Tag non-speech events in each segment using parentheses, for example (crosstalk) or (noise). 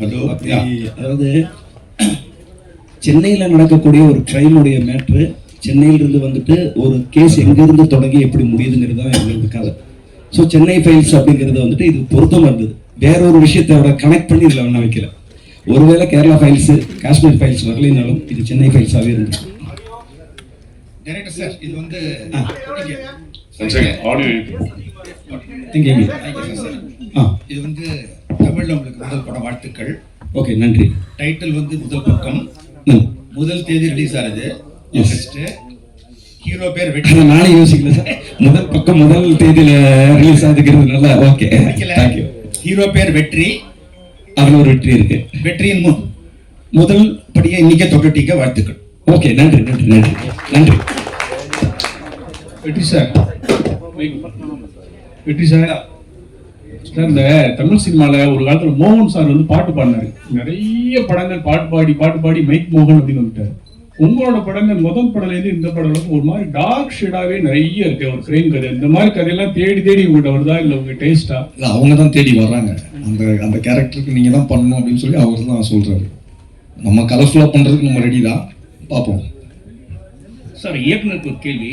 Hello அதாவது சென்னையில் நடக்கக்கூடிய ஒரு ட்ரெயினுடைய மேட்ரு சென்னையிலிருந்து வந்துட்டு ஒரு கேஸ் எங்கேருந்து தொடங்கி எப்படி முடியுதுங்கிறது தான் எங்களோட கதை. ஸோ சென்னை ஃபைல்ஸ் அப்படிங்கிறது வந்துட்டு இது பொருத்தமாக இருந்தது. வேற ஒரு விஷயத்தோட கனெக்ட் பண்ணி இதில் ஒன்றும் வைக்கல. ஒருவேளை கேரளா ஃபைல்ஸு காஷ்மீர் ஃபைல்ஸ் வரலைனாலும் இது சென்னை ஃபைல்ஸாகவே இருந்துச்சு டைரக்டர் சார் இது வந்து ஆடியோ இது வந்து தமிழ்ல உங்களுக்கு முதல் படம் வாழ்த்துக்கள். ஓகே நன்றி. டைட்டில் வந்து முதல் பக்கம். முதல் தேதி ரிலீஸ் ஆகுது ஹீரோ பேர் வெற்றி. நானே யோசிக்கல. சார் முதல் பக்கம் முதல் தேதியில ரிலீஸ் ஆகுதுங்கிறது நல்லா ஓகே தேங்க்யூ ஹீரோ பேர் வெற்றி. அதுல ஒரு வெற்றி இருக்கு. வெற்றியின் முன். முதல் படியை இன்னைக்கே தொட்டுட்டீங்க வாழ்த்துக்கள். ஓகே நன்றி நன்றி நன்றி. நன்றி. வெற்றி சார். வெற்றி சார். இந்த தமிழ் சினிமால ஒரு காலத்துல மோகன் சார் வந்து பாட்டு பாடினாரு. நிறைய படங்கள் பாட்டு பாடி பாட்டு பாடி மைக் மோகன் அப்படின்னு வந்துட்டாரு. உங்களோட படங்கள் முதல் படம்ல இருந்து இந்த படம் ஒரு மாதிரி டார்க் ஷேடாவே நிறைய இருக்கு. ஒரு கிரைம் கதை இந்த மாதிரி கதையெல்லாம் தேடி தேடி உங்கள்கிட்ட வருதா? இல்ல உங்க டேஸ்டா இல்லை அவங்க தான் தேடி வர்றாங்க. அந்த அந்த கேரக்டருக்கு நீங்கள் தான் பண்ணணும் அப்படின்னு சொல்லி அவர் தான் சொல்கிறாரு நம்ம கலர்ஃபுல்லாக பண்ணுறதுக்கு நம்ம ரெடி தான். பார்ப்போம் சார் இயக்குனருக்கு ஒரு கேள்வி.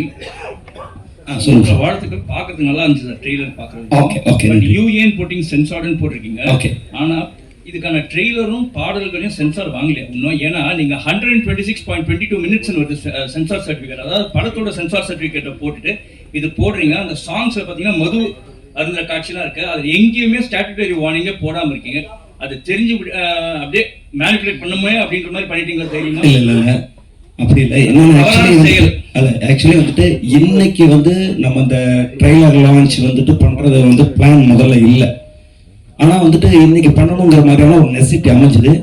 சொல்லுங்க வாழ்த்துக்கள். பார்க்கறதுக்கு நல்லா இருந்துச்சு சார் ட்ரெய்லர் பார்க்கறது. Okay, okay, பட் நன்றி. யூ ஏன் போட்டிங் சென்சார்டுன்னு போட்டிருக்கீங்க. Okay. ஆனா இதுக்கான ட்ரெய்லரும் பாடல்களையும் சென்சார் வாங்கல இன்னும்? ஏன்னா நீங்க hundred and twenty six point twenty two minutes வருது சென்சார் சர்டிஃபிகேட் அதாவது படத்தோட சென்சார் சர்டிஃபிகேட்டை போட்டுட்டு இது போடுறீங்க. அந்த சாங்ஸ்ல பாத்தீங்கன்னா மது அருந்த காட்சிலாம் இருக்கு. அது எங்கேயுமே ஸ்டாட்டுட்டரி வார்னிங்கே போடாம இருக்கீங்க. அது தெரிஞ்சு அப்படியே மேனிபுலேட் பண்ணுமே அப்படின்ற மாதிரி பண்ணிட்டீங்களா தெரியுமா? இல்ல இல்ல இல்ல. அப்படி இல்லை. செயல். அது ஆக்சுவலி வந்துட்டு இன்னைக்கு வந்து நம்ம இந்த ட்ரெய்லர் லான்ச் வந்துட்டு பண்ணுறது வந்து பிளான் முதல்ல இல்லை. ஆனால் வந்துட்டு இன்னைக்கு பண்ணணுங்கிற மாதிரியான ஒரு நெசிட்டி அமைஞ்சுது.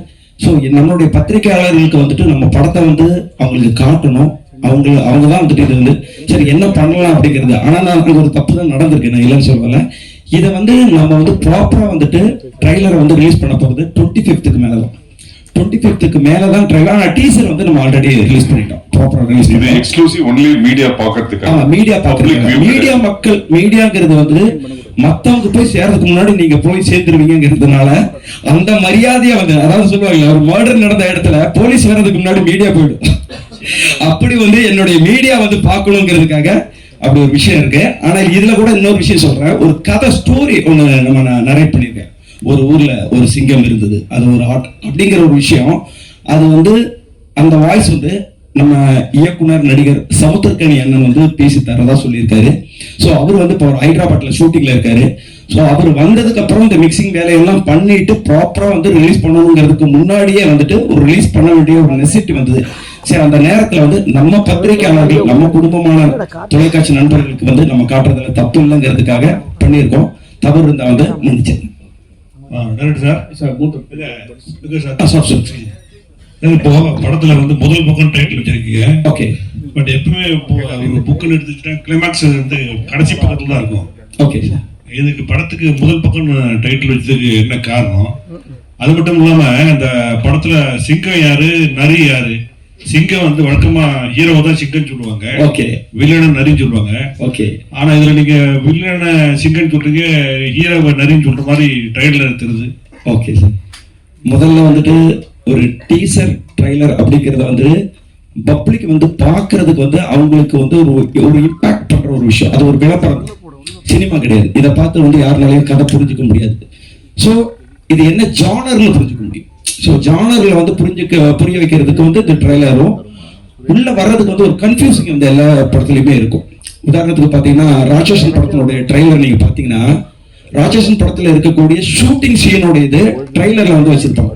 ஸோ நம்மளுடைய பத்திரிகையாளர்களுக்கு வந்துட்டு நம்ம படத்தை வந்து அவங்களுக்கு காட்டணும். அவங்க அவங்க தான் வந்துட்டு இது வந்து சரி என்ன பண்ணலாம் அப்படிங்கிறது. ஆனால் நான் ஒரு தப்பு தான் நடந்திருக்கு நான் இல்லைன்னு சொல்லலை. இதை வந்து நம்ம வந்து ப்ராப்பராக வந்துட்டு ட்ரைலரை வந்து ரிலீஸ் பண்ண போகிறது டுவெண்ட்டி ஃபிஃப்த்துக்கு மேலே தான் டுவெண்ட்டி ஃபிஃப்த்துக்கு மேலே தான் ட்ரைலர் ஆனால் டீசர் வந்து நம்ம ஆல்ரெடி ரிலீஸ் பண்ணிட்டோம். எக்ஸ்க்ளூசிவ் ஒன்லி மீடியா பாக்கிறதுக்கு மீடியா பாக்குறீங்க மீடியா மக்கள் மீடியாங்கிறது வந்து மத்தவங்க போய் சேர்றதுக்கு முன்னாடி நீங்க போய் சேர்ந்துருவீங்கிறதுனால அந்த மரியாதையை வந்து அதாவது சொல்லுவாங்க ஒரு மர்டர் நடந்த இடத்துல போலீஸ் வர்றதுக்கு முன்னாடி மீடியா போயிடும். அப்படி வந்து என்னுடைய மீடியா வந்து பார்க்கணுங்கிறதுக்காக அப்படி ஒரு விஷயம் இருக்கு. ஆனா இதுல கூட இன்னொரு விஷயம் சொல்றேன். ஒரு கதை ஸ்டோரி ஒண்ணு நம்ம நரேட் பண்ணியிருக்கேன். ஒரு ஊர்ல ஒரு சிங்கம் இருந்தது. அது ஒரு ஆட் அப்படிங்கிற ஒரு விஷயம். அது வந்து அந்த வாய்ஸ் வந்து நம்ம இயக்குனர் நடிகர் சமுத்திரக்கணி அண்ணன் வந்து பேசி தரதா சொல்லியிருக்காரு. ஸோ அவர் வந்து இப்போ ஹைதராபாத்ல ஷூட்டிங்ல இருக்காரு. ஸோ அவர் வந்ததுக்கு அப்புறம் இந்த மிக்சிங் வேலையெல்லாம் பண்ணிட்டு ப்ராப்பரா வந்து ரிலீஸ் பண்ணணுங்கிறதுக்கு முன்னாடியே வந்துட்டு ஒரு ரிலீஸ் பண்ண வேண்டிய ஒரு நெசிட்டி வந்தது. சரி அந்த நேரத்துல வந்து நம்ம பத்திரிகையாளர்கள் நம்ம குடும்பமான தொலைக்காட்சி நண்பர்களுக்கு வந்து நம்ம காட்டுறதுல தப்பு இல்லைங்கிறதுக்காக பண்ணியிருக்கோம். தவறு இருந்தா வந்து ஆ, சார். சார் சார், இப்போ படத்துல வந்து முதல் பக்கம் டைட்டில் வச்சிருக்கீங்க. ஓகே பட் எப்பவுமே ஒரு புக்கில் எடுத்துக்கிட்டா கிளைமேக்ஸ் வந்து கடைசி பக்கத்துல தான் இருக்கும். ஓகே இதுக்கு படத்துக்கு முதல் பக்கம் டைட்டில் வச்சதுக்கு என்ன காரணம்? அது மட்டும் இல்லாம இந்த படத்துல சிங்கம் யாரு? நரி யாரு? சிங்கம் வந்து வழக்கமா ஹீரோவை தான் சிங்கம் சொல்லுவாங்க. ஓகே வில்லனை நரின்னு சொல்லுவாங்க. ஓகே ஆனா இதுல நீங்க வில்லனை சிங்கம் சொல்றீங்க ஹீரோவை நரின்னு சொல்ற மாதிரி டைட்டில் தெரியுது. ஓகே சார் முதல்ல வந்துட்டு ஒரு டீசர் ட்ரைலர் அப்படிங்கிறத வந்து பப்ளிக் வந்து பார்க்கறதுக்கு வந்து அவங்களுக்கு வந்து ஒரு ஒரு இம்பாக்ட் பண்ற ஒரு விஷயம். அது ஒரு விளம்பரம். சினிமா கிடையாது. இதை பார்த்து வந்து யாருனாலையும் கதை புரிஞ்சுக்க முடியாது. ஸோ இது என்ன ஜானர்ல புரிஞ்சுக்க முடியும்? ஸோ ஜானர்ல வந்து புரிஞ்சுக்க புரிய வைக்கிறதுக்கு வந்து இந்த ட்ரைலரும் உள்ள வர்றதுக்கு வந்து ஒரு கன்ஃபியூசிங் வந்து எல்லா படத்துலையுமே இருக்கும். உதாரணத்துக்கு பார்த்தீங்கன்னா ராட்சசன் படத்தினுடைய ட்ரைலர் நீங்க பார்த்தீங்கன்னா ராட்சசன் படத்துல இருக்கக்கூடிய ஷூட்டிங் சீனோட இது ட்ரைலர்ல வந்து வச்சிருப்பாங்க.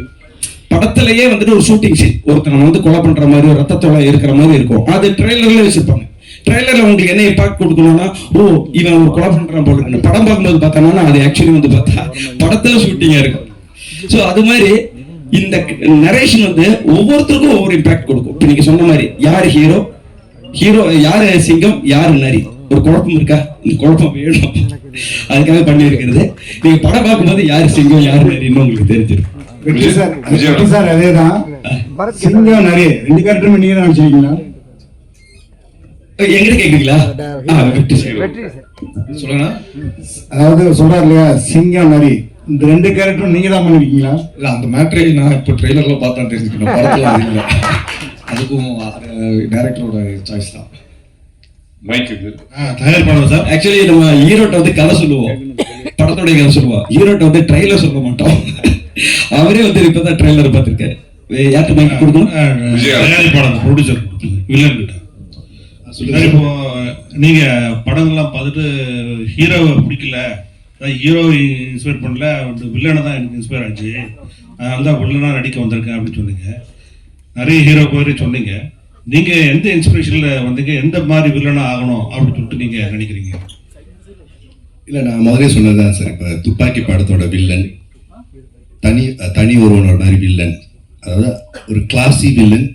படத்திலேயே வந்துட்டு ஒரு ஷூட்டிங் சீன் ஒருத்தனை வந்து கொலை பண்ற மாதிரி ஒரு ரத்தத்தோட இருக்கிற மாதிரி இருக்கும். அது ட்ரைலர்ல வச்சிருப்பாங்க. ட்ரைலர்ல உங்களுக்கு என்ன இம்பாக்ட் கொடுக்கணும்னா ஓ இவன் ஒரு கொலை பண்றான் போல. படம் பார்க்கும்போது பார்த்தோம்னா அது ஆக்சுவலி வந்து பார்த்தா படத்துல ஷூட்டிங்கா இருக்கும். ஸோ அது மாதிரி இந்த நரேஷன் வந்து ஒவ்வொருத்தருக்கும் ஒவ்வொரு இம்பாக்ட் கொடுக்கும். இப்போ நீங்க சொன்ன மாதிரி யார் ஹீரோ ஹீரோ யாரு சிங்கம்? யாரு நரி? ஒரு குழப்பம் இருக்கா? இந்த குழப்பம் வேணும். அதுக்காக பண்ணியிருக்கிறது. நீங்க படம் பார்க்கும்போது யாரு சிங்கம் யார் நரின்னு உங்களுக்கு தெரிஞ்சிருக்கும். வெற்றி சார் வெற்றி சார் அதேதான் சிங்கம் நிறைய. ரெண்டு கேரக்டருமே நீங்க தான் வச்சிருக்கீங்களா எங்கிட்ட கேக்குறீங்களா? வெற்றி சார். சொல்லுங்க அதாவது சொல்றாரு இல்லையா சிங்கம் நரி இந்த ரெண்டு கேரக்டரும் நீங்க தான் பண்ணிருக்கீங்களா? இல்ல அந்த மேட்ரே நான் இப்போ ட்ரெய்லர்ல பார்த்தா தெரிஞ்சுக்கணும். படத்துல அது இல்ல. அதுக்கும் டேரக்டரோட சாய்ஸ் தான். மைக்கு தயாரிப்பாளர் சார். ஆக்சுவலி நம்ம ஹீரோட்ட வந்து கதை சொல்லுவோம். படத்தோட கதை சொல்லுவோம். ஹீரோட்ட வந்து ட்ரெய்லர் சொல்ல மாட்டோம். அவரே வந்து இப்பதான் ட்ரெய்லர் பார்த்திருக்காரு. யார்கிட்ட மைக் கொடுக்கணும். தயாரிப்பாளர் ப்ரொடியூசர் வில்லன் கிட்ட. இப்போ நீங்க படங்கள்லாம் பார்த்துட்டு ஹீரோவை பிடிக்கல. ஹீரோ இன்ஸ்பயர் பண்ணல. வில்லனை தான் எனக்கு இன்ஸ்பயர் ஆச்சு. அதனால தான் வில்லனா நடிக்க வந்திருக்கேன் அப்படின்னு சொன்னீங்க. நிறைய ஹீரோ பேர் சொன்னீங்க. நீங்க எந்த இன்ஸ்பிரேஷன்ல வந்தீங்க? எந்த மாதிரி வில்லனா ஆகணும் அப்படின்னு சொல்லிட்டு நீங்க நினைக்கிறீங்க? இல்லை நான் முதலே சொன்னதுதான் சார். இப்போ துப்பாக்கி படத்தோட வில்லன் தனி தனி ஒருவனோட மாதிரி வில்லன் அதாவது ஒரு கிளாசி வில்லன்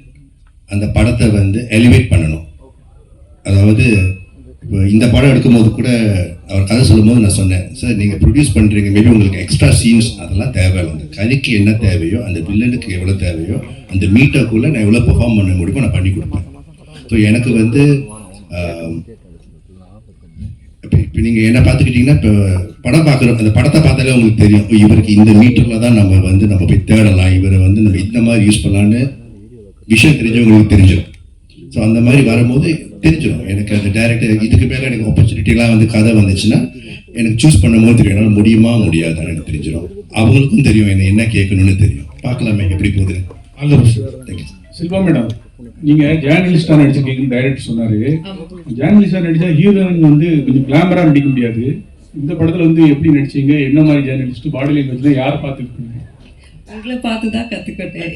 அந்த படத்தை வந்து எலிவேட் பண்ணணும். அதாவது இப்போ இந்த படம் எடுக்கும்போது கூட அவர் கதை சொல்லும்போது நான் சொன்னேன் சார் நீங்கள் ப்ரொடியூஸ் பண்ணுறீங்க மேபி உங்களுக்கு எக்ஸ்ட்ரா சீன்ஸ் அதெல்லாம் தேவையில்லை அந்த கதைக்கு என்ன தேவையோ அந்த வில்லனுக்கு எவ்வளோ தேவையோ அந்த மீட்டருக்குள்ளே நான் எவ்வளோ பெர்ஃபார்ம் பண்ண முடியுமோ நான் பண்ணி கொடுப்பேன். ஸோ எனக்கு வந்து ஆம், இப்போ இப்போ நீங்கள் என்ன பார்த்துக்கிட்டிங்கன்னா இப்போ படம் பார்க்குறோம் அந்த படத்தை பார்த்தாலே உங்களுக்கு தெரியும் இவருக்கு இந்த மீட்டரில் தான் நம்ம வந்து நம்ம போய் தேடலாம் இவரை வந்து நம்ம இந்த மாதிரி யூஸ் பண்ணலான்னு விஷயம் தெரிஞ்சவங்களுக்கு தெரிஞ்சிடும். ஸோ அந்த மாதிரி வரும்போது தெரிஞ்சிடும். எனக்கு அந்த டேரக்டர் இதுக்கு மேலே எனக்கு ஆப்பர்ச்சுனிட்டிலாம் வந்து கதை வந்துச்சுன்னா எனக்கு சூஸ் பண்ணும்போது தெரியும். என்னால் முடியுமா முடியாதான்னு எனக்கு தெரிஞ்சிடும். அவங்களுக்கும் தெரியும் என்ன என்ன கேட்கணும்னு தெரியும். பார்க்கலாமே எப்படி போகுது? All the best thank you Silva madam நீங்க ஜேர்னலிஸ்டா நடிச்சிருக்கீங்கன்னு டைரக்டர் சொன்னாரு. ஜேர்னலிஸ்டா நடிச்சா ஹீரோயின் வந்து கொஞ்சம் கிளாமரா நடிக்க முடியாது. இந்த படத்துல வந்து எப்படி நடிச்சீங்க என்ன மாதிரி ஜேர்னலிஸ்ட் பாடி லாங்குவேஜ்ல யாரை பார்த்துருக்கீங்க? உங்களை பார்த்து தான் கத்துக்கிட்டேன்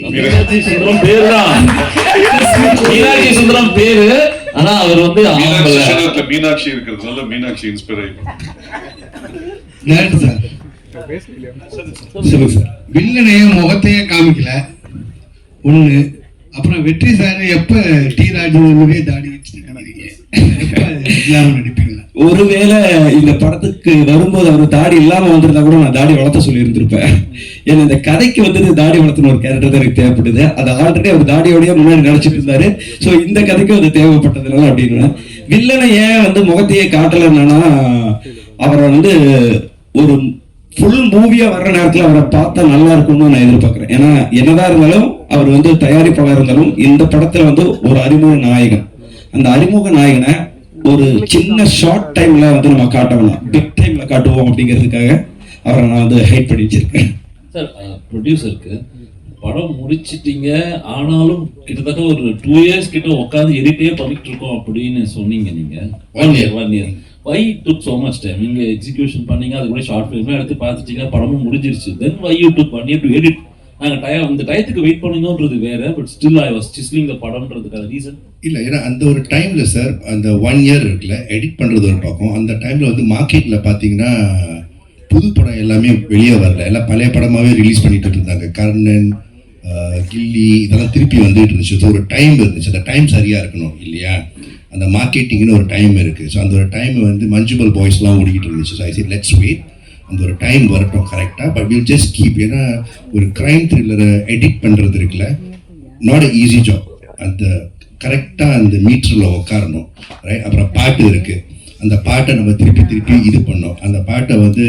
மீனாட்சி சுந்தரம் பேரு ஆனா அவர் வந்து மீனாட்சி இருக்கிறதுனால மீனாட்சி இன்ஸ்பயர் சார் சொல்லுங்க சார் முகத்தையே காமிக்கல. ஒண்ணு அப்புறம் வெற்றி சார் எப்ப டி ராஜேந்திரனே தாடி வச்சிருக்காங்க நடிப்பீங்களா? ஒருவேளை இந்த படத்துக்கு வரும்போது அவர் தாடி இல்லாம வந்திருந்தா கூட நான் தாடி வளர்த்த சொல்லி இருந்திருப்பேன் ஏன்னா இந்த கதைக்கு வந்து தாடி வளர்த்தணும் ஒரு கேரக்டர் தான் எனக்கு தேவைப்படுது. அது ஆல்ரெடி அவர் தாடியோடய முன்னாடி நினைச்சிட்டு இருந்தாரு. ஸோ இந்த கதைக்கும் அது தேவைப்பட்டதுனால அப்படின்னு. வில்லனை ஏன் வந்து முகத்தையே காட்டலைன்னா அவரை வந்து ஒரு ஃபுல் மூவியா வர்ற நேரத்துல அவரை பார்த்தா நல்லா இருக்கும்னு நான் எதிர்பார்க்கிறேன். ஏன்னா என்னதான் இருந்தாலும் அவர் வந்து தயாரிப்பாளர் இருந்தாலும் இந்த படத்துல வந்து ஒரு அறிமுக நாயகன். அந்த அறிமுக நாயகனை ஒரு சின்ன ஷார்ட் டைம்ல வந்து நம்ம காட்ட வேணாம். பிக் டைம்ல காட்டுவோம் அப்படிங்கிறதுக்காக அவரை நான் வந்து ஹைட் பண்ணி வச்சிருக்கேன். சார் ப்ரொடியூசருக்கு படம் முடிச்சிட்டீங்க. ஆனாலும் கிட்டத்தட்ட ஒரு டூ இயர்ஸ் கிட்ட உட்காந்து எடிட்டே பண்ணிட்டு இருக்கோம் அப்படின்னு சொன்னீங்க நீங்க. One year one year why took so much time நீங்க எக்ஸிகியூஷன் பண்ணீங்க அது கூட ஷார்ட் ஃபிலிமே எடுத்து பார்த்துட்டீங்க படமும் முடிஞ்சிருச்சு. Then why you took one year to edit நாங்க டயம் அந்த டயத்துக்கு வெயிட் பண்ணணுன்றது வேற but still I was sizzling the படம்ன்றதுக்கான reason இல்லை ஏன்னா அந்த ஒரு டைம்ல சார் அந்த ஒன் இயர் இருக்குல்ல எடிட் பண்றது ஒரு பக்கம். அந்த டைம்ல வந்து மார்க்கெட்ல பாத்தீங்கன்னா புது படம் எல்லாமே வெளியே வரல. எல்லாம் பழைய படமாவே ரிலீஸ் பண்ணிட்டு இருந்தாங்க. கர்ணன் கில்லி இதெல்லாம் திருப்பி வந்துட்டு இருந்துச்சு. ஒரு டைம் இருந்துச்சு. அந்த டைம் சரியா இருக்கணும் இல்லையா? அந்த மார்க்கெட்டிங்னு ஒரு டைம் இருக்குது ஸோ அந்த ஒரு டைம் வந்து மஞ்சுபல் பாய்ஸ்லாம் ஓடிக்கிட்டு இருந்துச்சு. So I see let's wait அந்த ஒரு டைம் வரட்டும் கரெக்டாக பட் வில் ஜஸ்ட் கீப் ஏன்னா ஒரு க்ரைம் த்ரில்லரை எடிட் பண்ணுறது இருக்குல்ல நாட் அ ஈஸி ஜாப் அந்த கரெக்டாக அந்த மீட்டரில் உட்காரணும் ரைட் அப்புறம் பாட்டு இருக்குது அந்த பாட்டை நம்ம திருப்பி திருப்பி இது பண்ணோம். அந்த பாட்டை வந்து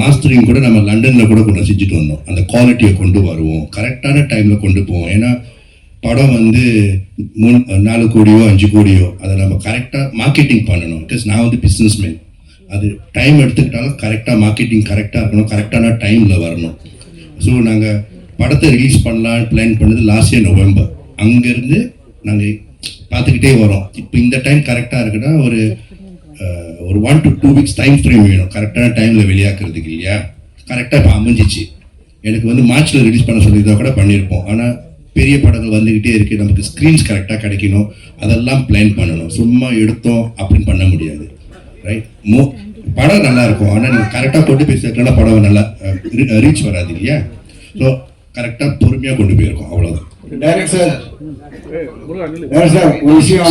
மாஸ்டரிங் கூட நம்ம லண்டனில் கூட கொண்டு செஞ்சுட்டு வந்தோம். அந்த குவாலிட்டியை கொண்டு வருவோம். கரெக்டான டைமில் கொண்டு போவோம். ஏன்னா படம் வந்து மூணு நாலு கோடியோ அஞ்சு கோடியோ அதை நம்ம கரெக்டாக மார்க்கெட்டிங் பண்ணணும். பிகாஸ் நான் வந்து பிஸ்னஸ் மேன் அது டைம் எடுத்துக்கிட்டாலும் கரெக்டாக மார்க்கெட்டிங் கரெக்டாக இருக்கணும். கரெக்டான டைமில் வரணும். ஸோ நாங்கள் படத்தை ரிலீஸ் பண்ணலான்னு பிளான் பண்ணது லாஸ்ட் இயர் நவம்பர் அங்கேருந்து நாங்கள் பார்த்துக்கிட்டே வரோம். இப்போ இந்த டைம் கரெக்டாக இருக்குன்னா ஒரு ஒரு one two two weeks time frame வேணும். கரெக்டான டைமில் வெளியாக்குறதுக்கு இல்லையா? கரெக்டாக இப்போ அமைஞ்சிச்சு. எனக்கு வந்து மார்ச்சில் ரிலீஸ் பண்ண சொல்லியிருந்தா கூட பண்ணியிருப்போம். ஆனால் பெரிய படங்கள் வந்துக்கிட்டே இருக்கு. நமக்கு ஸ்க்ரீன்ஸ் கரெக்டாக கிடைக்கணும். அதெல்லாம் பிளான் பண்ணணும். சும்மா எடுத்தோம் அப்படின்னு பண்ண முடியாது. ரைட் மோ படம் நல்லா இருக்கும். ஆனால் நீங்கள் கரெக்டாக கொண்டு போய் சேர்க்கலாம் படம் நல்லா ரீச் வராது இல்லையா? ஸோ கரெக்டாக பொறுமையாக கொண்டு போயிருக்கோம். அவ்வளோதான் டைரக்ட் சார் டைரக்ட் சார் ஒரு விஷயம்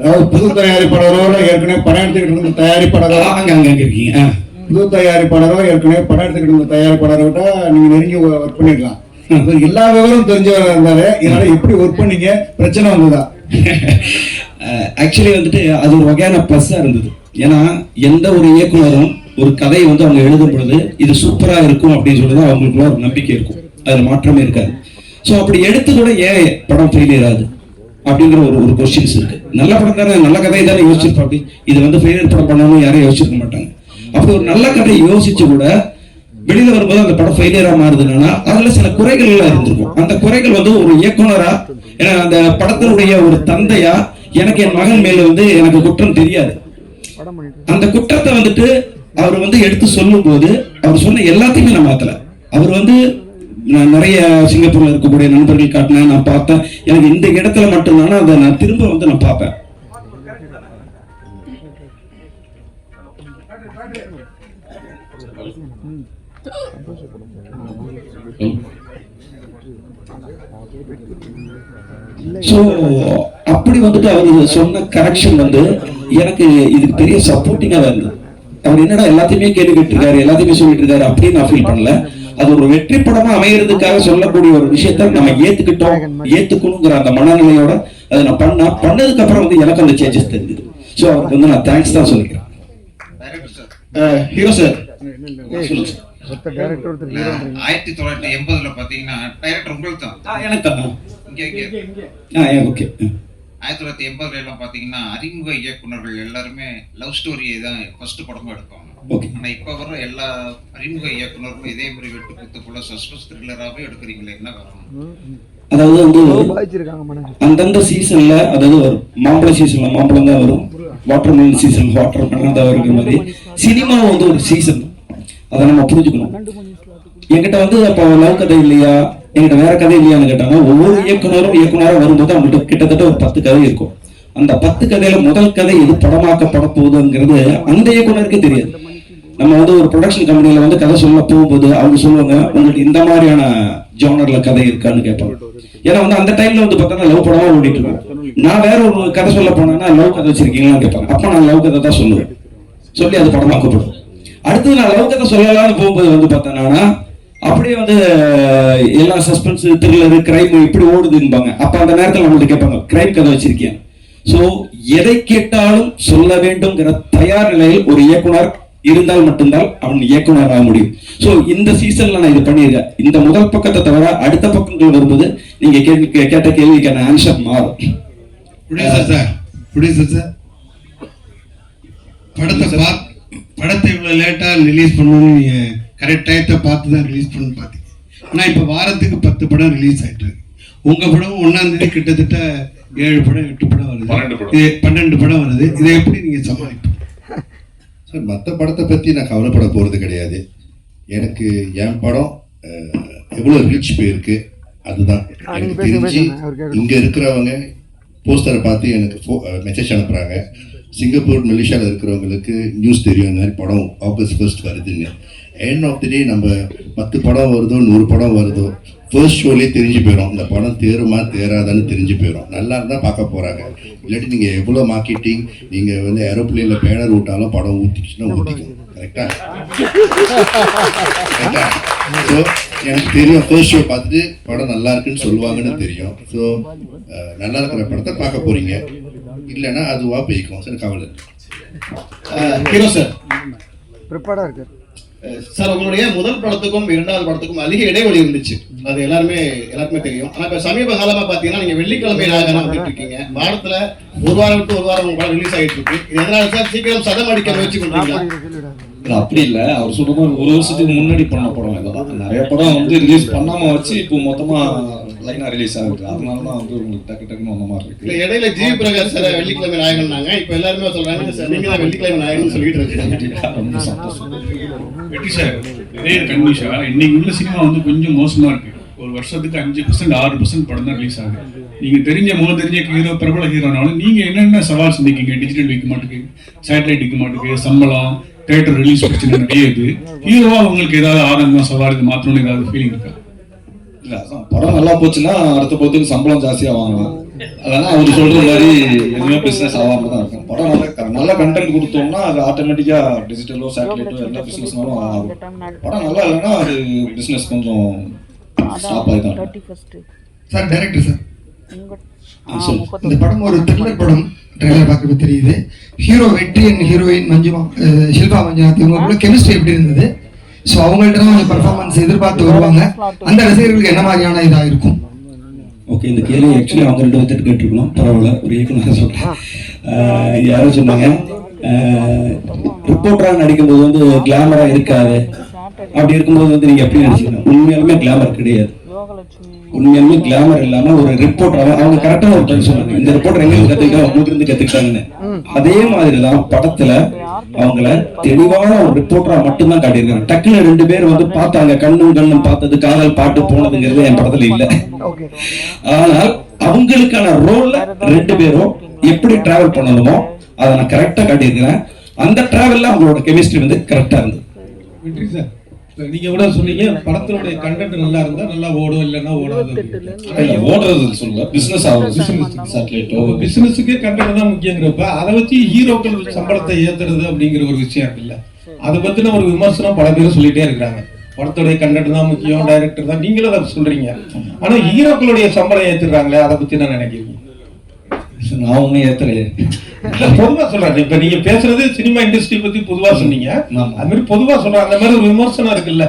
அதாவது புது தயாரிப்பாளரோட ஏற்கனவே படம் எடுத்துக்கிட்டு இருந்த தயாரிப்பாளரோ அங்க அங்க இருக்கீங்க. புது தயாரிப்பாளரோ ஏற்கனவே படம் எடுத்துக்கிட்டு இருந்த தயாரிப்பாளரோட நீங்க நெருங்கி ஒர்க் பண்ணிருக்கலாம் இவர் எல்லா விவரம் தெரிஞ்சவரா இருந்தாரு. இதனால எப்படி ஒர்க் பண்ணீங்க? பிரச்சனை வந்ததா? (laughs) ஆக்சுவலி வந்துட்டு அது ஒரு வகையான ப்ளஸ்ஸாக இருந்தது. ஏன்னா எந்த ஒரு இயக்குனரும் ஒரு கதையை வந்து அவங்க எழுதும் பொழுது இது சூப்பரா இருக்கும் அப்படின்னு சொல்லி தான் அவங்களுக்குள்ள ஒரு நம்பிக்கை இருக்கும். அதுல மாற்றமே இருக்காது. ஸோ அப்படி எடுத்து கூட ஏன் படம் ஃபெயிலியர் ஆகுது? அப்படிங்கிற ஒரு ஒரு கொஸ்டின்ஸ் இருக்கு. நல்ல படம் தானே நல்ல கதையை தானே யோசிச்சிருப்பா அப்படி இது வந்து ஃபெயிலியர் படம் பண்ணணும்னு யாரும் யோசிச்சிருக்க மாட்டாங்க. அப்படி ஒரு நல்ல கதையை யோசிச்சு கூட வெளியில வரும்போது அந்த படம் ஃபெயிலியரா மாறுதுன்னா அதுல சில குறைகள் எல்லாம் இருந்திருக்கும். அந்த குறைகள் வந்து ஒரு இயக்குனரா ஏன்னா அந்த படத்தினுடைய ஒரு தந்தையா எனக்கு என் மகன் மேல வந்து எனக்கு குற்றம் தெரியாது. அந்த குற்றத்தை வந்துட்டு அவர் வந்து எடுத்து சொல்லும் போது அவர் சொன்ன எல்லாத்தையுமே நான் மாத்தல. அவர் வந்து நான் நிறைய சிங்கப்பூர்ல இருக்கக்கூடிய நண்பர்கள் காட்டினேன் நான் பார்த்தேன். எனக்கு இந்த இடத்துல மட்டும்தானே அதை நான் திரும்ப வந்து நான் பார்ப்பேன். ஸோ அப்படி வந்துட்டு அவர் சொன்ன கரெக்ஷன் வந்து எனக்கு இதுக்கு பெரிய சப்போர்ட்டிங்காக இருந்தது அவர் என்னடா எல்லாத்தையுமே கேள்வி கேட்டிருக்காரு எல்லாத்தையுமே சொல்லிட்டு இருக்காரு அப்படின்னு நான் ஃபீல் பண்ணல. அது ஒரு வெற்றி படமா அமையறதுக்காக சொல்லக்கூடிய ஒரு விஷயத்த நம்ம ஏத்துக்கிட்டோம் ஏத்துக்கணுங்கிற அந்த மனநிலையோட அதை நான் பண்ண பண்ணதுக்கு அப்புறம் வந்து எனக்கு அந்த சேஞ்சஸ் தெரிஞ்சது. ஸோ அவருக்கு வந்து நான் தேங்க்ஸ் தான் சொல்லிக்கிறேன். ஹீரோ சார் சொல்லுங்க சார் ஆயிரத்தி தொள்ளாயிரத்தி எண்பதுல பாத்தீங்கன்னா டைரக்டர் உங்களுக்கு தான். ஆ, எனக்கு தான். இங்க இங்க. Ah okay. ஆயிரத்தி தொள்ளாயிரத்தி எண்பதுல எல்லாம் பாத்தீங்கன்னா அறிமுக இயக்குனர்கள் எல்லாருமே லவ் ஸ்டோரியை தான் ஃபர்ஸ்ட் படமா எடுப்பாங்க. ஓகே. ஆனா இப்ப வர எல்லா அறிமுக இயக்குனர்களும் இதே மாதிரி வெட்டு குத்துக்குள்ள சஸ்பென்ஸ் த்ரில்லராகவே எடுக்கிறீங்களே என்ன காரணம்? அதாவது வந்து அந்தந்த சீசன்ல அதாவது ஒரு மாம்பழ சீசன்ல மாம்பழம் தான் வரும். Watermelon season watermelon தான் வருங்கிற மாதிரி சினிமா வந்து ஒரு சீசன் அதை நம்ம புரிஞ்சுக்கணும். என்கிட்ட வந்து அப்போ லவ் கதை இல்லையா? என்கிட்ட வேற கதை இல்லையான்னு கேட்டாங்க ஒவ்வொரு இயக்குனரும் இயக்குனரா வரும்போது அவங்கள்ட்ட கிட்டத்தட்ட ஒரு பத்து கதை இருக்கும். அந்த பத்து கதையில முதல் கதை எது படமாக்கப்பட போகுதுங்கிறது அந்த இயக்குனருக்கே தெரியாது. நம்ம வந்து ஒரு ப்ரொடக்ஷன் கம்பெனில வந்து கதை சொல்ல போகும்போது அவங்க சொல்லுவாங்க உங்களுக்கு இந்த மாதிரியான ஜோனர்ல கதை இருக்கான்னு கேட்பாங்க. ஏன்னா வந்து அந்த டைம்ல வந்து பார்த்தா லவ் படமா ஓடிட்டு இருக்கேன் நான் வேற ஒரு கதை சொல்ல போனேன்னா லவ் கதை வச்சிருக்கீங்களான்னு கேட்பாங்க. அப்ப நான் லவ் கதை தான் சொல்லுவேன். சொல்லி அது படமாக்கப்படும். அடுத்தது நான் லவ் கதை சொல்லலாம்னு போகும்போது வந்து பார்த்தேன்னா அப்படியே வந்து எல்லா சஸ்பென்ஸ் த்ரில்லர் கிரைம் இப்படி ஓடுதுன்பாங்க. அப்ப அந்த நேரத்தில் நம்மள்ட்ட கேட்பாங்க கிரைம் கதை வச்சிருக்கேன் சோ எதை கேட்டாலும் சொல்ல வேண்டும்ங்கிற தயார் நிலையில் ஒரு இயக்குனர் இருந்தால் மட்டும்தான் அவன் இயக்குனர் ஆக முடியும். சோ இந்த சீசன்ல நான் இது பண்ணியிருக்கேன். இந்த முதல் பக்கத்தை தவிர அடுத்த பக்கங்கள் வரும்போது நீங்க கேட்ட கேள்விக்கான ஆன்சர் மாறும். படத்தை படத்தை இவ்வளோ லேட்டாக ரிலீஸ் பண்ணணும்னு நீங்கள் கரெக்ட் டயத்தை பார்த்து தான் ரிலீஸ் பண்ணணும்னு பார்த்தீங்க ஆனால் இப்போ வாரத்துக்கு பத்து படம் ரிலீஸ் ஆகிட்டு இருக்கு. உங்கள் படம் ஒன்றாம் தேதி கிட்டத்தட்ட ஏழு படம் எட்டு படம் வருது. பன்னெண்டு படம். இது பன்னெண்டு படம் வருது. இதை எப்படி நீங்கள் சமாளிப்பீங்க? சார் மற்ற படத்தை பற்றி நான் கவலைப்பட போகிறது கிடையாது. எனக்கு என் படம் எவ்வளோ ரீச் போயிருக்கு அதுதான். எனக்கு தெரிஞ்சு இங்கே இருக்கிறவங்க போஸ்டரை பார்த்து எனக்கு மெசேஜ் அனுப்புகிறாங்க சிங்கப்பூர் மலேசியாவில் இருக்கிறவங்களுக்கு நியூஸ் தெரியும். இந்த மாதிரி படம் ஆகஸ்ட் ஃபர்ஸ்ட் வருதுன்னு. எண்ட் ஆஃப் தி டே நம்ம பத்து படம் வருதோ நூறு படம் வருதோ ஃபர்ஸ்ட் ஷோலேயே தெரிஞ்சு போயிடும் இந்த படம் தேருமா தேராதான்னு தெரிஞ்சு போயிடும் நல்லா இருந்தால் பார்க்க போகிறாங்க இல்லாட்டி நீங்கள் எவ்வளோ மார்க்கெட்டிங் நீங்கள் வந்து ஏரோப்ளேனில் பேனர் விட்டாலும் படம் ஊற்றிச்சுன்னா ஊற்றிக்கும் கரெக்டாக ஸோ எனக்கு தெரியும் ஃபர்ஸ்ட் ஷோ பார்த்துட்டு படம் நல்லா இருக்குன்னு சொல்லுவாங்கன்னு தெரியும். ஸோ நல்லா இருக்கிற படத்தை பார்க்க போகிறீங்க இல்லைன்னா அதுவா போய்க்கும் சார் கவலை. Hero sir. சார் உங்களுடைய முதல் படத்துக்கும் இரண்டாவது படத்துக்கும் அதிக இடைவெளி இருந்துச்சு. அது எல்லாருமே எல்லாருக்குமே தெரியும். ஆனா இப்ப சமீப காலமா பாத்தீங்கன்னா நீங்க வெள்ளிக்கிழமை நாயகனா வந்துட்டு இருக்கீங்க வாரத்துல ஒரு வாரம் விட்டு ஒரு வாரம் உங்க படம் ரிலீஸ் ஆயிட்டு இருக்கு இது எதனால சார்? சீக்கிரம் சதம் அடிக்க முயற்சி பண்றீங்களா? இல்ல, அப்படி இல்ல. அவர் சொன்ன மாதிரி ஒரு வருஷத்துக்கு முன்னாடி பண்ண படம். இதெல்லாம் நிறைய படம் வந்து ரிலீஸ் பண்ணாம வச்சு இப்போ மொத்தமா லைனா ரிலீஸ் ஆகுது. அதனால தான் வந்து உங்களுக்கு டக்கு டக்குன்னு வந்த மாதிரி இல்ல இருக்கு இடையில ஜிவி பிரகாஷ் சார் வெள்ளிக்கிழமை நாயகன்னாங்க இப்ப எல்லாருமே சொல்றாங்க சார் நீங்க தான் வெள்ளிக்கிழமை நாயகன் சொல்லிட்டு இருக்கீங்க. ரொம்ப சந்தோஷம். வெற்றி சார் இதே கன்விஷா இன்னைக்கு உள்ள சினிமா வந்து கொஞ்சம் மோசமா இருக்கு. ஒரு வருஷத்துக்கு அஞ்சு பர்சன்ட் ஆறு பர்சன்ட் படம் தான் ரிலீஸ் ஆகுது. நீங்க தெரிஞ்ச முக தெரிஞ்ச ஹீரோ பிரபல ஹீரோனாலும் நீங்க என்னென்ன சவால் சந்திக்கீங்க? டிஜிட்டல் விற்க மாட்டுக்கு சேட்டலைட் விற்க மாட்டுக்கு சம்பளம் தேட்டர் ரிலீஸ் பிரச்சனை நிறைய இது. ஹீரோவா உங்களுக்கு ஏதாவது ஆதங்கம் சவால் இது மாற்றணும்னு ஏதாவது ஃபீலிங் இருக்கா? இல்ல படம் நல்லா போச்சுன்னா அடுத்த படத்துக்கு சம்பளம் ஜாஸ்தியா வாங்கலாம். அதெல்லாம் அவர் சொல்ற மாதிரி எதுவுமே பிசினஸ் ஆகாம தான் இருக்கும். படம் நல்ல நல்ல கண்டென்ட் கொடுத்தோம்னா அது ஆட்டோமேட்டிக்கா டிஜிட்டலோ சேட்டலைட்டோ எல்லா பிசினஸ்னாலும் ஆகும். படம் நல்லா இல்லைன்னா அது பிசினஸ் கொஞ்சம் ஸ்டாப் ஆகி தான். Sir director sir. இந்த படம் ஒரு த்ரில்லர் படம். ட்ரெய்லர் பார்க்குறது தெரியுது. ஹீரோ வெற்றி அண்ட் ஹீரோயின் மஞ்சுமா ஷில்பா மஞ்சுநாத் இவங்களுக்குள்ள கெமிஸ்ட்ரி எப்படி இருந்தது? ஸோ அவங்கள்ட்ட தான் கொஞ்சம் பர்ஃபார்மன்ஸ் எதிர்பார்த்து வருவாங்க. அந்த ரசிகர்களுக்கு என்ன மாதிரியான இதாக இருக்கும்? ஓகே இந்த கேள்வி ஆக்சுவலி அவங்க ரெண்டு பேர்த்து கேட்டிருக்கணும். பரவாயில்ல ஒரு இயக்குனர் சொல்கிறேன் யாரும் சொன்னாங்க? ரிப்போர்ட்டராக நடிக்கும்போது வந்து கிளாமராக இருக்காது. அப்படி இருக்கும்போது வந்து நீங்கள் எப்படி நடிச்சிக்கணும் உண்மையாலுமே கிளாமர் கிடையாது. உண்மையாலுமே கிளாமர் இல்லாமல் ஒரு ரிப்போர்ட்டராக அவங்க கரெக்டாக ஒரு டைம் சொன்னாங்க. இந்த ரிப்போர்ட்டர் எங்க கற்றுக்கிட்டா அவங்க உங்களுக்கு இருந்து கற்றுக்கிட்டாங்கன்னு அதே மாதிரி தான் படத்துல அவங்கள தெளிவான ஒரு ரிப்போர்ட்டரா மட்டும்தான் காட்டியிருக்காங்க. டக்குனு ரெண்டு பேர் வந்து பார்த்தாங்க. கண்ணும் கண்ணும் பார்த்தது காதல் பாட்டு போனதுங்கிறது என் படத்துல இல்ல. ஆனால் அவங்களுக்கான ரோல்ல ரெண்டு பேரும் எப்படி டிராவல் பண்ணணுமோ அதை நான் கரெக்டா காட்டியிருக்கிறேன். அந்த டிராவல்ல அவங்களோட கெமிஸ்ட்ரி வந்து கரெக்டா இருந்தது. சார் நீங்க கூட சொன்னீங்க? படத்தினுடைய கண்டென்ட் நல்லா இருந்தா நல்லா ஓடும் இல்லைன்னா ஓடாது இல்ல, ஓடுறது சொல்ல பிசினஸ் சேட்டலைட்டோ பிசினஸுக்கு கண்டென்ட் தான் முக்கியங்கிறப்ப அதை வச்சு ஹீரோக்கள் சம்பளத்தை ஏத்துறது அப்படிங்கிற ஒரு விஷயம் இருக்குல்ல அதை பத்தின ஒரு விமர்சனம் பல பேரும் சொல்லிட்டே இருக்காங்க. படத்துடைய கண்டென்ட் தான் முக்கியம் டைரக்டர் தான். நீங்களும் அதை சொல்றீங்க. ஆனா ஹீரோக்களுடைய சம்பளம் ஏத்துறாங்களே அதை பத்தி என்ன நினைக்கிறீங்க? நான் ஒன்னும் ஏத்தலையே இல்ல பொதுவா சொல்றாங்க இப்ப நீங்க பேசுறது சினிமா இண்டஸ்ட்ரி பத்தி பொதுவா சொன்னீங்க. அது மாதிரி பொதுவா சொல்றாங்க அந்த மாதிரி ஒரு விமர்சனம் இருக்குல்ல.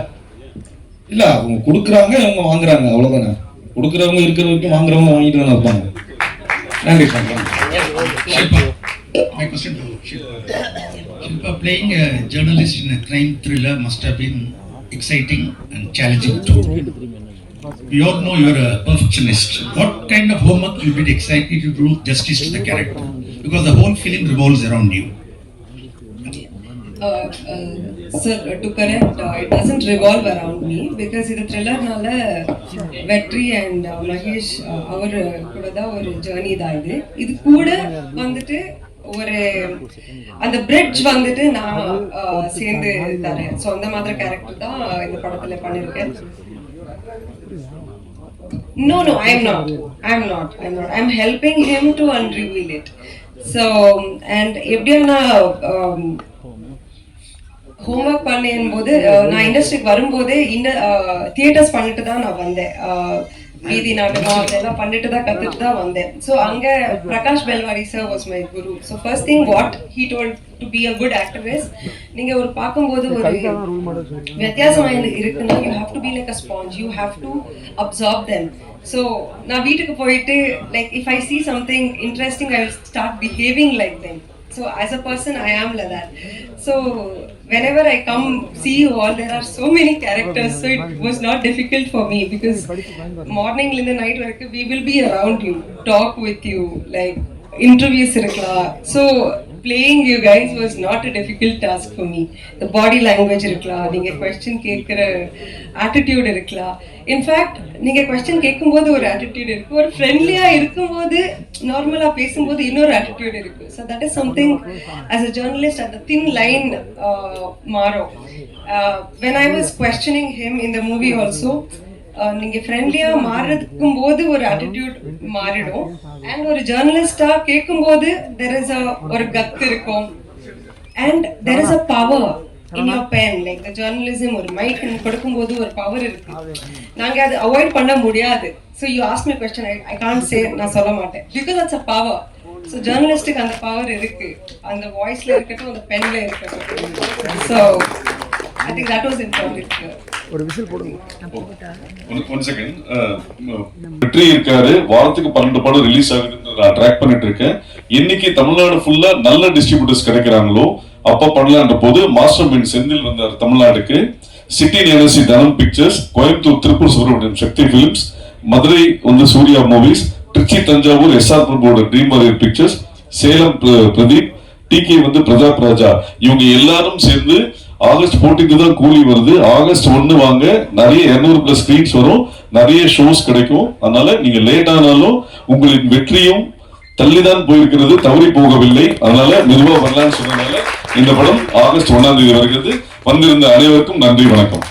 இல்ல அவங்க கொடுக்குறாங்க அவங்க வாங்குறாங்க. அவ்வளவுதானே. கொடுக்குறவங்க இருக்கிற வரைக்கும் வாங்குறவங்க வாங்கிட்டு தானே இருப்பாங்க. நன்றி sir. My question to Shilpa. Shilpa, playing a journalist in a crime thriller must have been exciting and challenging too. You all know you are a perfectionist. What kind of homework you did exactly to do justice to the character? Because the whole film revolves around you. Uh, uh, sir, to correct, uh, it doesn't revolve around me because இது த்ரில்லர்னால வெற்றி Vetri and uh, Mahesh, கூட தான் ஒரு journey. தான் இது இது கூட வந்துட்டு ஒரு அந்த பிரிட்ஜ் வந்துட்டு நான் uh, சேர்ந்து தரேன் ஸோ அந்த மாதிரி கேரக்டர் தான் இந்த படத்துல பண்ணியிருக்கேன் No, no, I'm not. I'm not. I'm not. I'm helping him to unreveal it. So, and எப்படியும் um, ஹோம்ஒர்க் பண்ணேன் போது uh, நான் இண்டஸ்ட்ரிக்கு வரும்போதே இந்த தியேட்டர்ஸ் uh, பண்ணிட்டு தான் நான் வந்தேன் uh, வீதி நாடகம் அதெல்லாம் பண்ணிட்டு தான் கத்துட்டு தான் வந்தேன். ஸோ அங்க Prakash Belawadi sir was my guru so first thing what he told to be a good actor நீங்க ஒரு பார்க்கும்போது ஒரு வித்தியாசமா இருக்குன்னா you have to be like a sponge you have to observe them so நான் வீட்டுக்கு போயிட்டு like if I see something interesting i will start behaving like them. So as a person i am like that. So whenever I come see you all, there are so many characters. So it was not difficult for me because morning in the night we will be around you, talk with you, like interviews. So playing you guys was not a difficult task for me the body language இருக்கலாம் நீங்கள் question கேட்குற attitude இருக்கலாம் in fact நீங்கள் question கேட்கும்போது ஒரு attitude இருக்கு ஒரு ஃப்ரெண்ட்லியாக இருக்கும்போது நார்மலாக பேசும்போது இன்னொரு ஆட்டிடியூட் இருக்கு. So that is something as a journalist அந்த தின் லைன் மாறும். When I was questioning him இந்த மூவி ஆல்சோ நீங்க ஃப்ரெண்ட்லியா மாறுறதுக்கும் போது ஒரு attitude மாறிடும். அண்ட் ஒரு ஜேர்னலிஸ்டா கேட்கும்போது தெர் இஸ் அ ஒரு கத்து இருக்கும். And there is a power in your pen like journalism ஒரு மைக் கொடுக்கும்போது ஒரு பவர் இருக்கு. நாங்க அதை அவாய்ட் பண்ண முடியாது. So you ask my question I can say நான் சொல்ல மாட்டேன். Because it's a power so ஜேர்னலிஸ்டுக்கு அந்த பவர் இருக்கு. அந்த வாய்ஸ்ல இருக்கட்டும் அந்த பென்ல இருக்கட்டும். So I think that was important one second Vetri இருக்காரு. வாரத்துக்கு பன்னெண்டு படம் ரிலீஸ் ஆகுதுன்னு நான் ட்ராக் பண்ணிட்டு இருக்கேன் இன்னைக்கு தமிழ்நாடு ஃபுல்லா நல்ல டிஸ்ட்ரிபியூட்டர்ஸ் கிடைக்கிறாங்களோ அப்ப பண்ணலான்ற போது மாஸ்டர் மைண்ட் செந்தில் வந்தார் தமிழ்நாடுக்கு. சிட்டி நேரசி தனம் பிக்சர்ஸ் கோயம்புத்தூர் திருப்பூர் சுப்பிரமணியம் சக்தி பிலிம்ஸ் மதுரை வந்து சூர்யா மூவிஸ் திருச்சி தஞ்சாவூர் எஸ்ஆர் பிரபுவோட ட்ரீம் வாரியர் பிக்சர்ஸ் சேலம் பிர- பிரதீப் டிகே வந்து பிரதாப் ராஜா இவங்க எல்லாரும் சேர்ந்து ஆகஸ்ட் 14 தான் கூலி வருது. ஆகஸ்ட் ஒன்னு வாங்க நிறைய 200 பிளஸ் ஸ்க்ரீன்ஸ் வரும். நிறைய ஷோஸ் கிடைக்கும். அதனால நீங்க லேட் ஆனாலும் உங்களின் வெற்றியும் தள்ளிதான் போயிருக்கிறது தவறி போகவில்லை. அதனால மெதுவா வரலாம்னு சொன்னதுனால இந்த படம் ஆகஸ்ட் ஒன்னாம் தேதி வருகிறது. வந்திருந்த அனைவருக்கும் நன்றி வணக்கம்.